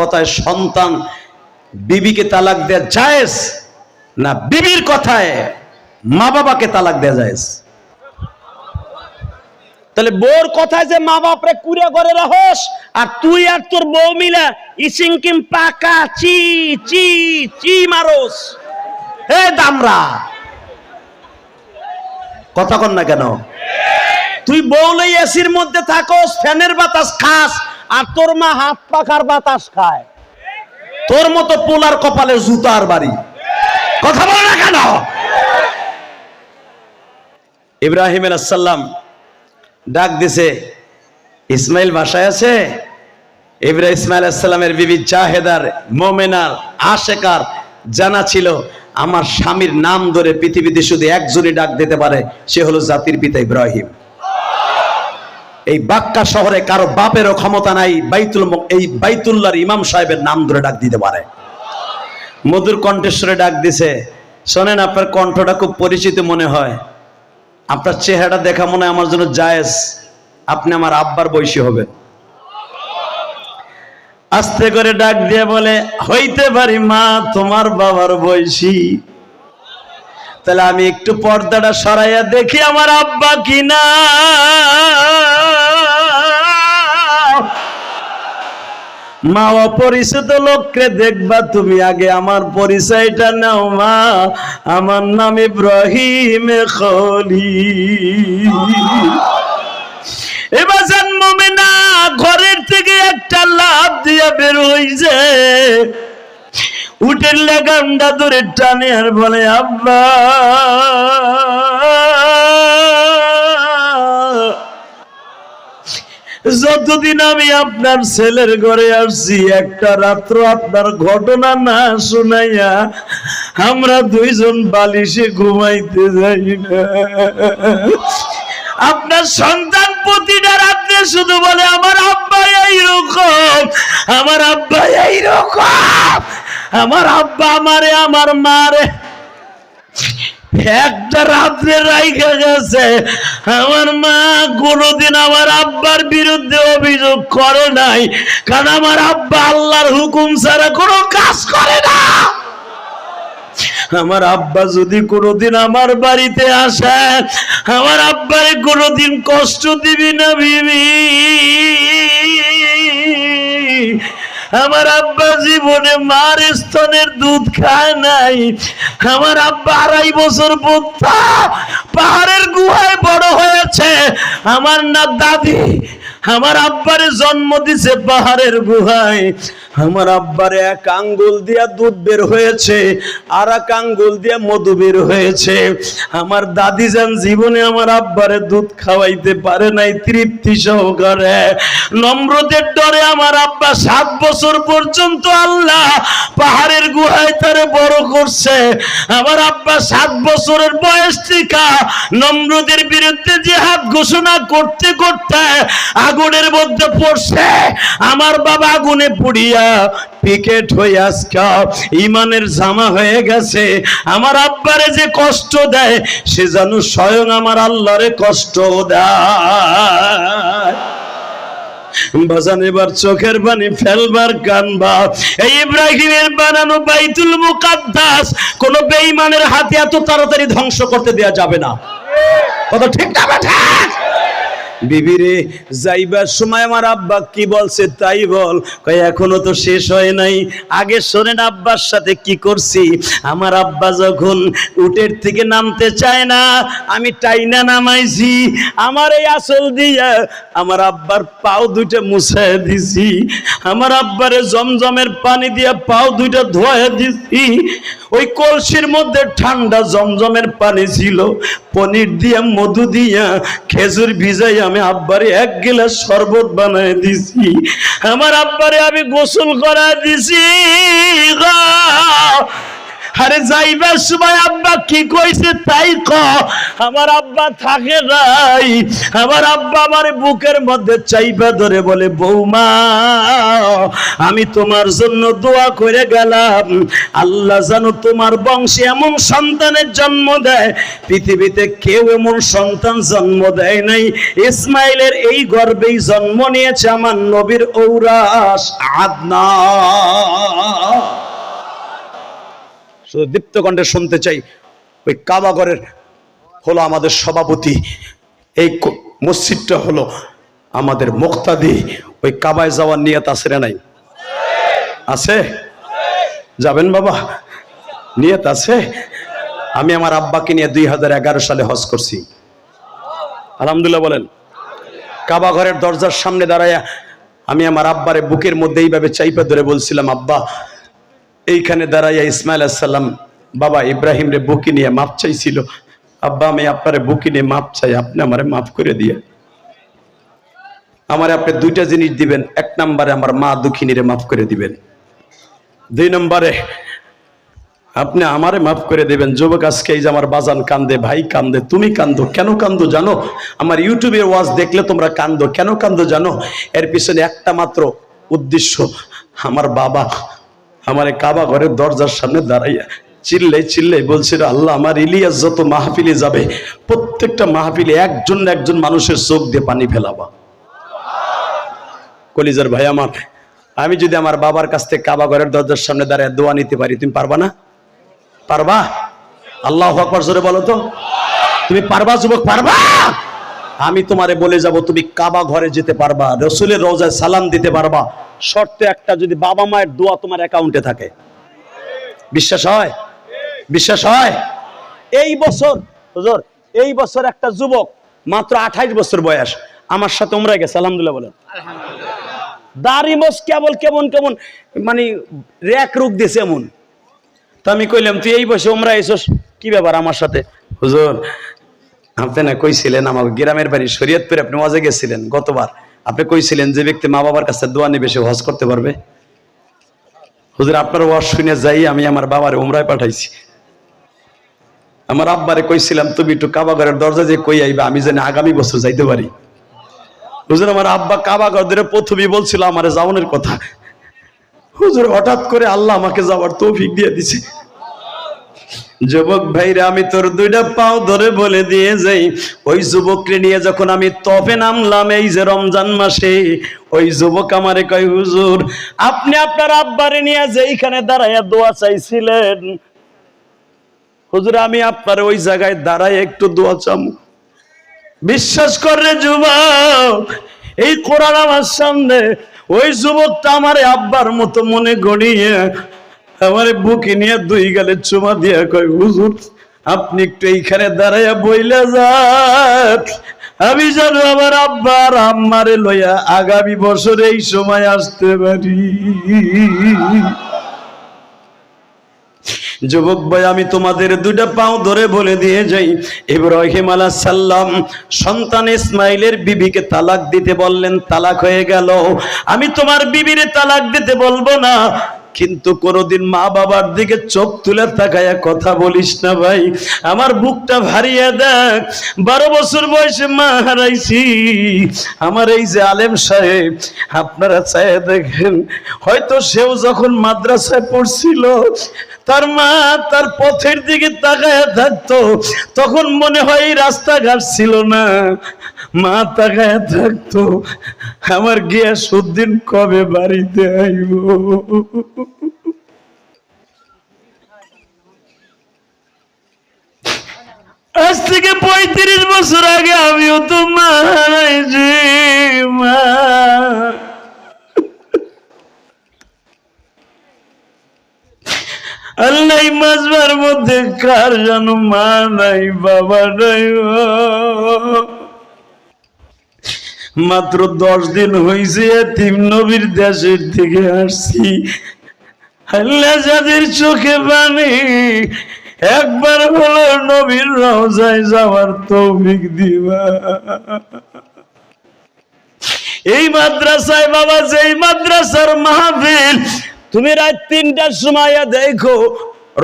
কথায় সন্তান বিবিকে তালাক দেয়া জায়েজ না বিবির কথায় মা বাবাকে তালাক দেয়া জায়েজ? তাহলে বোর কথায় যে মা বাপরে কুড়ে করে রহস আর তুই আর তোর বউ মিলা ইসিংকিম পাকা চি চি চি মারোস। হে দামরা! কথা কন না কেন? তুই বউলেই এসির মধ্যে থাকোস ফ্যানের বাতাস খাস আর তোর মা হাত পাখার বাতাস খায়। তোর মতো পোলার কপালে জুতার বাড়ি। কথা বল না কেন? ইব্রাহিম সাল্লাম ডাক দিছে, ইসমাইল বাসায় আছে? ইব্রাহিম ইসমাইল সাল্লামের বিবি জাহেদার, মোমেনার, আশেকার জানা ছিল, আমার স্বামীর নাম ধরে পৃথিবীতে শুধু একজনই ডাক দিতে পারে, সে হলো জাতির পিতা ইব্রাহিম। এই বাক্কা শহরে কারও বাপেরও ক্ষমতা নাই, বাইতুল এই বাইতুল্লাহর ইমাম সাহেবের নাম ধরে ডাক দিতে পারে। মধুর কণ্ঠেশ্বরে ডাক দিছে, শোনেন, আপনার কণ্ঠটা খুব পরিচিত মনে হয়। আপনার চেহারাটা দেখা মনে আমার জন্য জায়েজ। আপনি আমার আব্বার বয়সী হবেন। আস্তে করে ডাক দিয়ে বলে, হইতে পারি মা, তোমার বাবার বয়সী। তাহলে আমি একটু পর্দাটা সরাইয়া দেখি আমার আব্বা কিনা। মা, অপরিচিত লোককে দেখবা তুমি আগে আমার পরিচয়টা নাও মা। আমার নাম ইব্রাহিম খলি এবার জন্মে না ঘরের থেকে একটা লাভ দিয়া বের হইছে। উঠের লাগামটা ধরে টানে আর বলে, আব্বা। যতদিন আমি আপনার ছেলের ঘরে আসছি, একটা রাত্র আপনার ঘটনা না শুনাইয়া আমরা দুইজন বালিশে ঘুমাইতে যাই না। আপনার সন্তান প্রতিটা রাত্রে শুধু বলে, আমার আব্বা এইরকম, আমার আব্বা এইরকম, আমার আব্বা আমারে, আমার মারে। একটা রাত্রে রাইখা গেছে। আমার মা কোনোদিন আমার আব্বার বিরুদ্ধে অভিযোগ করে নাই। কারণ আমার আব্বা আল্লাহর হুকুম ছাড়া কোনো কাজ করে না। আমার আব্বা যদি কোনোদিন আমার বাড়িতে আসে, আমার আব্বারে কোনোদিন কষ্ট দিবি না বিবি। আমার আব্বা জীবনে মার স্তনের দুধ খায় নাই। আমার আব্বা আড়াই বছর বোধা পাহাড়ের গুহায় বড় হয়েছে। আমার না দাদি আমার আব্বারে জন্ম দিছে পাহাড়ের গুহায়। আমার আব্বারে এক আঙ্গুল দিয়া দুধ বের হয়েছে, আর এক আঙ্গুল দিয়া মধু বের হয়েছে। আমার দাদি যান জীবনে আমার আব্বারে দুধ খাওয়াইতে পারে নাই, তৃপ্তি সহকারে। নম্রদের ডরে আমার আব্বা সাত বছর পর্যন্ত আল্লাহ পাহাড়ের গুহায় তারে বড় করছে। আমার আব্বা সাত বছরের বয়স থেকে নম্রদের বিরুদ্ধে জিহাদ ঘোষণা করতে করতে আগুনের মধ্যে পড়ছে। আমার বাবা আগুনে পুড়িয়া পিকেট হয়ে আজকা ইমানের জামা হয়ে গেছে। আমার আব্বারে যে কষ্ট দেয়, সে যেন স্বয়ং আমার আল্লাহরে কষ্ট দেয়। বাজান এবার চোখের পানি ফেলবার কানবা এই ইব্রাহিমের বানানো বাইতুল মুকাদ্দাস, কোন বেঈমানের হাতে এত তাড়াতাড়ি ধ্বংস করতে দেয়া যাবে না। কথা ঠিক না বেঠা বিবিরে, যাইবার সময় আমার আব্বা কি বলছে তাই বল। এখনও তো শেষ হয় নাই। আগে শোনেন আব্বার সাথে কি করছি। আমার আব্বা যখন উটের থেকে নামতে চায় না, আমি টাইনা নামাইছি। আমার এই আসল দিয়া আমার আব্বার পাও দুইটা মুছায় দিছি। আমার আব্বারে জমজমের পানি দিয়া পাও দুইটা ধোয়া দিছি। ওই কলসির মধ্যে ঠান্ডা জমজমের পানি ছিল, পনির দিয়া, মধু দিয়া, খেজুর ভিজাই আমি আব্বারে এক গিলাস শরবত বানায় দিছি আমার আব্বারে আমি গোসল করা দিছি। আরে যাইবার সময় আব্বা কি কইছে তাই ক? আমার আব্বা থাকে নাই। আমার আব্বা আমার বুকের মধ্যে চাইবা ধরে বলে, বৌমা, আমি তোমার জন্য দোয়া করে গেলাম। আল্লাহ জানো তোমার বংশে এমন সন্তানের জন্ম দেয়, পৃথিবীতে কেউ এমন সন্তান জন্ম দেয় নাই। ইসমাইলের এই গর্বেই জন্ম নিয়েছে আমার নবীর ঔরাস আদনা। শুধু দীপ্ত কণ্ঠে শুনতে চাই, ওই কাবাগরের হলো আমাদের সভাপতি। এই মসজিদটা হলো আমাদের মুক্তাদি। ওই কাবায় যাওয়ার নিয়ত আছে না নাই? আছে? যাবেন বাবা? নিয়ত আছে? আমি আমার আব্বাকে নিয়ে দুই হাজার এগারো সালে হজ করছি। আলহামদুলিল্লাহ বলেন। কাবা ঘরের দরজার সামনে দাঁড়ায়া আমি আমার আব্বারে বুকের মধ্যে এইভাবে চাইপা ধরে বলছিলাম, আব্বা এইখানে দাঁড়াইয়া ইসমাইল সাল্লাম বাবা ইব্রাহিম রে বুকি নিয়ে মাপ চাইছিল। আব্বা, আমি আপনারে বুকি নিয়ে মাপ চাই, আপনি আমারে মাফ করে দিয়ে। আমারে আপনি দুইটা জিনিস দিবেন, এক নম্বরে আমার মা দুঃখিনীরে মাফ করে দিবেন। দুই নম্বরে আপনি আমারে মাফ করে দেবেন, যুবক আজকে এই যে আমার বাজান কান্দে, ভাই কান্দে, তুমি কান্দো, কেন কান্দো জানো? আমার ইউটিউবের ওয়াজ দেখলে তোমরা কান্দো, কেন কান্দো জানো? এর পিছনে একটা মাত্র উদ্দেশ্য, আমার বাবা আমার কাবা ঘরের দরজার সামনে দাঁড়াইয়া চিল্লে চিল্লে বলছিল, আল্লাহ আমার ইলিয়াস যত মাহফিলে যাবে, প্রত্যেকটা মাহফিলে একজন একজন মানুষের চোখ দিয়ে পানি ফেলাবা। কলিজার ভাই আমার, আমি যদি আমার বাবার কাছ থেকে কাবা ঘরের দরজার সামনে দাঁড়ায় দোয়া নিতে পারি, তুমি পারবা না? পারবা? আল্লাহ আকবর জোরে বলো তো। তুমি পারবা, যুবক, পারবা? আমি তোমারে বলে যাব তুমি কাবা ঘরে যেতে পারবা রসুলের রোজায় সালাম দিতে পারবা। শর্তে একটা যদি বাবা মায়ের দোয়া তোমার অ্যাকাউন্টে থাকে। বিশ্বাস হয়? বিশ্বাস হয়? এই বছর হুজুর এই বছর একটা যুবক মাত্র আঠাইশ বছর বয়স আমার সাথে উমরায় গেছে আলহামদুলিল্লাহ বলেন। দাড়ি মোস কেবল কেমন কেমন মানে র্যাক রুক দিয়েছে এমন। তো আমি কইলাম তুই এই বসে ওমরা এসোস কি ব্যাপার আমার সাথে? হুজুর আপনি না কইছিলেন আমার গ্রামের বাড়ি শরীয়তপুরে আপনি ওয়াজে গেছিলেন গতবার। আপনি কইছিলেন যে ব্যক্তি মা বাবার কাছে দোয়া নিবে, সে হজ করতে পারবে। হুজুর, আপনার ওয়াজ শুনে যাই, আমি আমার বাবারে উমরায় পাঠাইছি। আমার আব্বারে কইছিলাম, তুমি একটু কাবাগরের দরজা যে কই আইবা, আমি জানি আগামী বছর যাইতে পারি। হুজুর, আমার আব্বা কাবাগর ধরে প্রথমেই বলছিল, আমার যাওয়ানোর কথা। হুজুর, হঠাৎ করে আল্লাহ আমাকে যাওয়ার তৌফিক দিয়ে দিছে। যুবক ভাইরা, আমি তোর দুইটা পাও ধরে বলে দিয়ে যাই। ওই যুবককে নিয়ে যখন আমি তপে নামলাম এই যে রমজান মাসে, ওই যুবক আমারে কয়, হুজুর, আপনি আপনার আব্বারে নিয়ে যেইখানে দাঁড়াইয়া দোয়া চাইছিলেন। হুজুর, আমি আপনার ওই জায়গায় দাঁড়াই একটু দোয়া চাম। বিশ্বাস করে যুবক, এই কোরআন আমার সামনে, ওই যুবকটা আমার আব্বার মতো মনে গড়িয়ে আমার বুকে নিয়ে দুই গালে চুমা দিয়া কয়, হুজুর, আপনি একটু এইখানে দাঁড়াইয়া বইলে যান। আমি যেন আমার আব্বা আর আম্মারে লইয়া আগামী বছর এই সময় আসতে পারি। যুবক ভাই, আমি তোমাদের দুইটা পাও ধরে বলে দিয়ে যাই। ইব্রাহিম আলাহ সাল্লাম সন্তান ইসমাইলের বিবিকে তালাক দিতে বললেন, তালাক হয়ে গেল। আমি তোমার বিবিরে তালাক দিতে বলব না। কিন্তু কোনোদিন মা বাবার দিকে চোখ তুলে তাকায়া কথা বলিস না ভাই। আমার বুকটা ভারিয়ে দেখ। বারো বছর বয়সে মা হারাইছি। আমার এই যে আলেম সাহেব, আপনারা চায় দেখেন, হয়তো সেও যখন মাদ্রাসায় পড়ছিল, তার মা তার পথের দিকে তাকায় থাকতো, তখন মনে হয় এই রাস্তাঘাট ছিল না। মা তাকায় থাকতো। আমার গিয়া সুদিন কবে বাড়িতে আইব? আজ থেকে পঁয়ত্রিশ বছর আগে আমিও তো মা। আল্লাহ মধ্যে কার যেন মা নাই, বাবা নাই। মাত্র দশ দিন হয়েছে তিন নবীর দেশের থেকে আসছি। আল্লাহ যাদের চোখে পানি, একবার হলো নবীর রওজায় যাওয়ার তৌফিক দিবা। এই মাদ্রাসায় বাবা, যেই মাদ্রাসার মাহফিল, তুমি রাত তিনটার সময় দেখো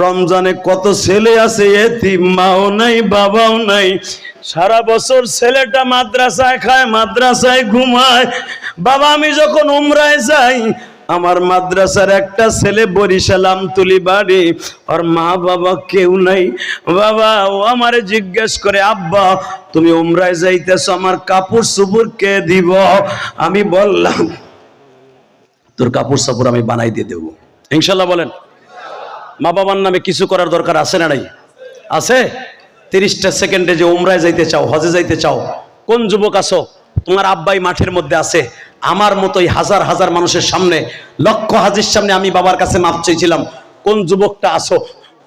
রমজানে কত ছেলে আছে, এতিম মাও নাই, বাবাও নাই। সারা বছর ছেলেটা মাদ্রাসায় খায়, মাদ্রাসায় ঘুমায়। বাবা, আমি যখন উমরায় যাই, আমার মাদ্রাসার একটা ছেলে বরিশাল আমতুলি বাড়ি। আর মা বাবা কেউ নাই। বাবা, ও আমারে জিজ্ঞেস করে, আব্বা, তুমি উমরায় যাইতেছ, আমার কাপড় সুপুর কে দিব? আমি বললাম, তোর কাপড় সাপড় আমি বানাই দিয়ে দেবো। ইনশাল্লাহ বলেন। মা বাবার নামে কিছু করার দরকার আছে না নাই? আছে? তিরিশটা সেকেন্ডে যে উমরায় যাইতে চাও, হজে যাইতে চাও, কোন যুবক আছো? তোমার আব্বাই মাঠের মধ্যে আছে। আমার মতোই হাজার হাজার মানুষের সামনে, লক্ষ হাজির সামনে আমি বাবার কাছে মাপ চাইছিলাম কোন যুবকটা আসো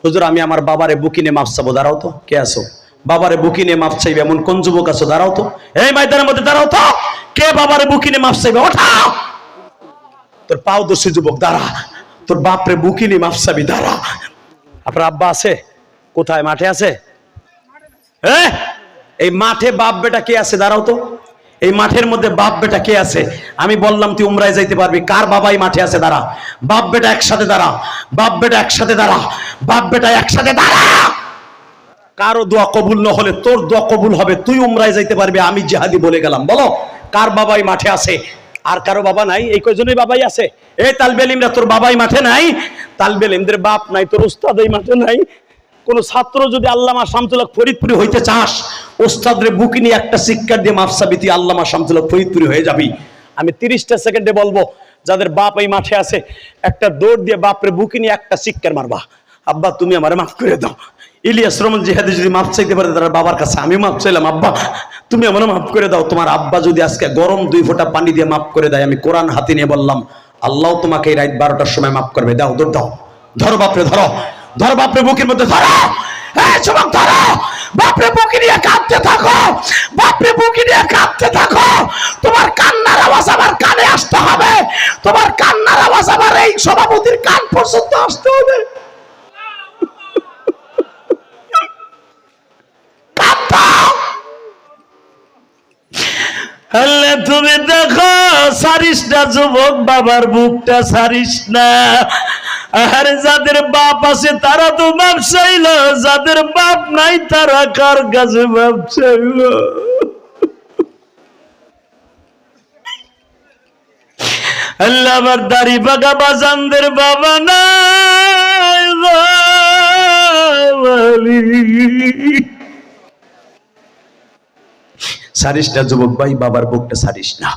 হুজুর, আমি আমার বাবারে বুকিনে মাপ চাবো, দাঁড়াও তো, কে আসো বাবারে বুকিনে মাপ চাইবে এমন কোন যুবক আছো? দাঁড়াও তো। এই ময়দানের মধ্যে দাঁড়াও তো। কে বাবারে বুকিনে মাপ চাইবে? ওঠাও তোর পাও দোষী যুবক, দাঁড়া। তোর বাপরে বুকিনি মাফসাবি, দাঁড়া। আপনার আব্বা আছে? কোথায়, মাঠে আছে? এ? এই মাঠে বাপ বেটা কে আছে? দাঁড়াও তো। এই মাঠের মধ্যে বাপ বেটা কে আছে? আমি বললাম, তুই উমরায় যাইতে পারবি। কার বাবাই মাঠে আছে? দাঁড়া। বাপ বেটা একসাথে দাঁড়া। বাপ বেটা একসাথে দাঁড়া। বাপ বেটা একসাথে দাঁড়া। কারও দোয়া কবুল না হলে তোর দোয়া কবুল হবে। তুই উমরায় যাইতে পারবি, আমি জিহাদি বলে গেলাম। বলো, কার বাবাই মাঠে আছে? আর কারও বাবা নাই? এই কয়জনই বাবাই আছে? এই তালবেলিমরা তোর বাবাই মাঠে নাই? তালবেলিমদের বাপ নাই, তোর উস্তাদ এই মাঠে নাই। কোন ছাত্র যদি আল্লামা শামতুল্লাহ ফরিদপুরি হইতে চাস ওস্তাদরে বুকি নিয়ে একটা শিক্ষা দিয়ে মাফসাবি তুই আল্লামা শামতুল্লাহ ফরিদপুরি হয়ে যাবি। আমি তিরিশটা সেকেন্ডে বলব, যাদের বাপ এই মাঠে আছে, একটা দৌড় দিয়ে বাপরে বুকি নিয়ে একটা শিক্ষার মারবা। আব্বা, তুমি আমার মাফ করে দাও। ইলিয়াস রহমান জিহাদি যদি মাফ চাইতে পারে, তার বাবার কাছে আমি মাফ চাইলাম। আব্বা, তুমি আমার মাফ করে দাও। তোমার আব্বা যদি আজকে গরম দুই ফোঁটা পানি দিয়ে মাফ করে দেয়, আমি কোরআন হাতে নিয়ে বললাম, আল্লাহ তোমাকে এই রাত বারোটার সময় মাফ করবে। দাও, দৌড় দাও। ধরো বাপরে, ধরো। ধরো বাপরে, বুকের মধ্যে ধরো। তোমার কান্নার আওয়াজ আমার এই সভাপতির কান পর্যন্ত আসতে হবে। আল্লাহ, তুমি দেখো, সারিস না যুবক বাবার বুকটা, সারিস না। আর যাদের বাপ আছে, তারা তো চাইল যাদের বাপ নাই, তারা কার কাছে চাইল আল্লাহ, আমার দাড়ি পাকা বাজানদের বাবা মালিক। সারিস না যুবক ভাই, বাবার বুকটা সারিস না।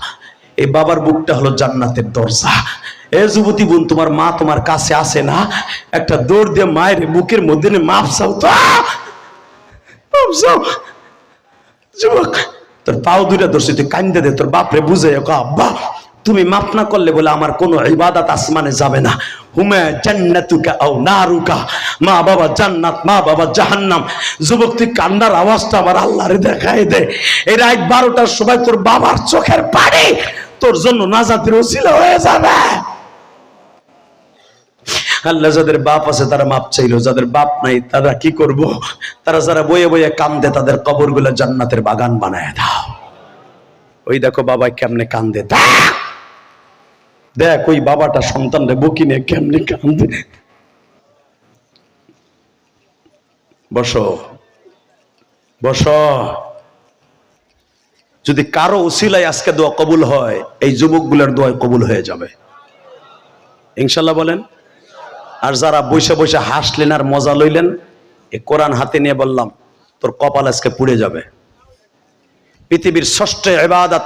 এই বাবার বুকটা হলো জান্নাতের দরজা। এ যুবতী বোন, তোমার মা তোমার কাছে আসে না। একটা দৌড় দিয়ে মায়ের বুকের মধ্যে মাপ চাও তো। যুবক, তোর পাও দুইটা দর্শিত তুই কান্দে দে, তোর বাপরে বুঝে আব্বা। তুমি মাফ না করলে বলে আমার কোনো ইবাদত আসমানে যাবে না। হুমে জান্নাতুকা আও নারুকা। মা বাবা জান্নাত, মা বাবা জাহান্নাম। কান্নার আওয়াজটা আমার আল্লাহরে দে। এই রাত বারোটার সময় তোর বাবার চোখের পানি তোর জন্য হয়ে যাবে। আল্লাহ যাদের বাপ আছে তারা মাপ চাইলো, যাদের বাপ নাই তারা কি করব? তারা যারা বয়ে বয়ে কান্দে তাদের কবরগুলো জান্নাতের বাগান বানায় দাও। ওই দেখো বাবা কেমনে কান্দে। দেখ! দেখ ওই বাবাটা সন্তানরে বুকি নিয়ে কেমনে কান্দে বসো। বসো। যদি কারও উসিলায় আজকে দোয়া কবুল হয়, এই যুবকগুলোর দোয়া কবুল হয়ে যাবে। ইনশাল্লাহ বলেন, আর যারা বসে বসে হাসলেন আর মজা লইলেন এই কোরআন হাতে নিয়ে বললাম, তোর কপাল আজকে পুড়ে যাবে। পৃথিবীর ষষ্ঠ এবাদাত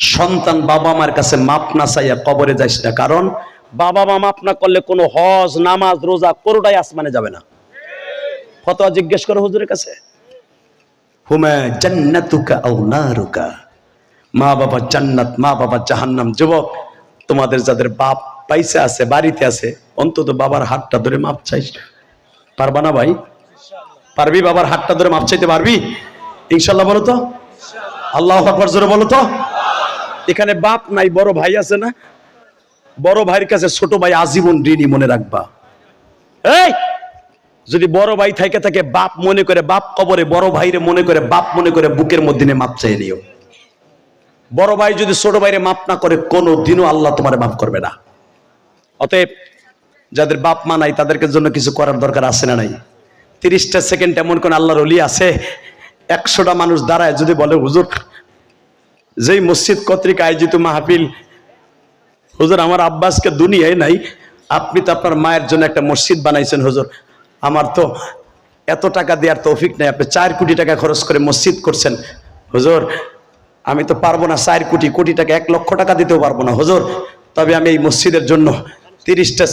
সন্তান বাবা মার কাছে মাপ না চাইয়া কবরে যাইস না। কারণ বাবা মা মাপ না করলে কোনো হজ, নামাজ, রোজা কোনোটাই আসমানে যাবে না। ফতোয়া জিজ্ঞেস করো হুজুরের কাছে। হুমা মা বাবা জান্নাত, মা বাবা জাহান্নাম। যুবক, তোমাদের যাদের বাপ পাইসে আছে, বাড়িতে আছে, অন্তত বাবার হাতটা ধরে মাপ চাইস। পারবা না ভাই? পারবি বাবার হাতটা ধরে মাপ চাইতে পারবি? ইনশাল্লাহ বলো তো? আল্লাহ আকবর জোরে বলো তো? এখানে বাপ নাই, বড় ভাই আছে না? বড় ভাইয়ের কাছে ছোট ভাই আজীবন ঋণী মনে রাখবা। এই! যদি বড় ভাই থাকে থাকে বাপ মনে করে, বাপ কবরে, বড় ভাইরে মনে করে, বাপ মনে করে, বুকের মধ্যে মাপ চাই নিও। বড় ভাই যদি ছোট ভাইরে মাপ না করে, কোনো দিনও আল্লাহ তোমার মাপ করবে না। অতএব, যাদের বাপ মা নাই, তাদেরকে জন্য কিছু করার দরকার আছে না নাই? তিরিশটা সেকেন্ড এমন কোন আল্লাহর অলি আছে? একশোটা মানুষ দাঁড়ায় যদি বলে, হুজুর যেই মসজিদ কর্তৃক আয়োজিত মাহফিল, হুজুর, আমার আব্বাসকে দুনিয়ায় নাই, আপনি তো আপনার মায়ের জন্য একটা মসজিদ বানাইছেন, হুজুর। আমার তো এত টাকা দেওয়ার তৌফিক নেই, আপনি চার কোটি টাকা খরচ করে মসজিদ করছেন। হুজুর, আমি তো পারব না চার কোটি কোটি টাকা, এক লক্ষ টাকা দিতেও পারব না, হুজুর। তবে আমি এই মসজিদের জন্য তিরিশটা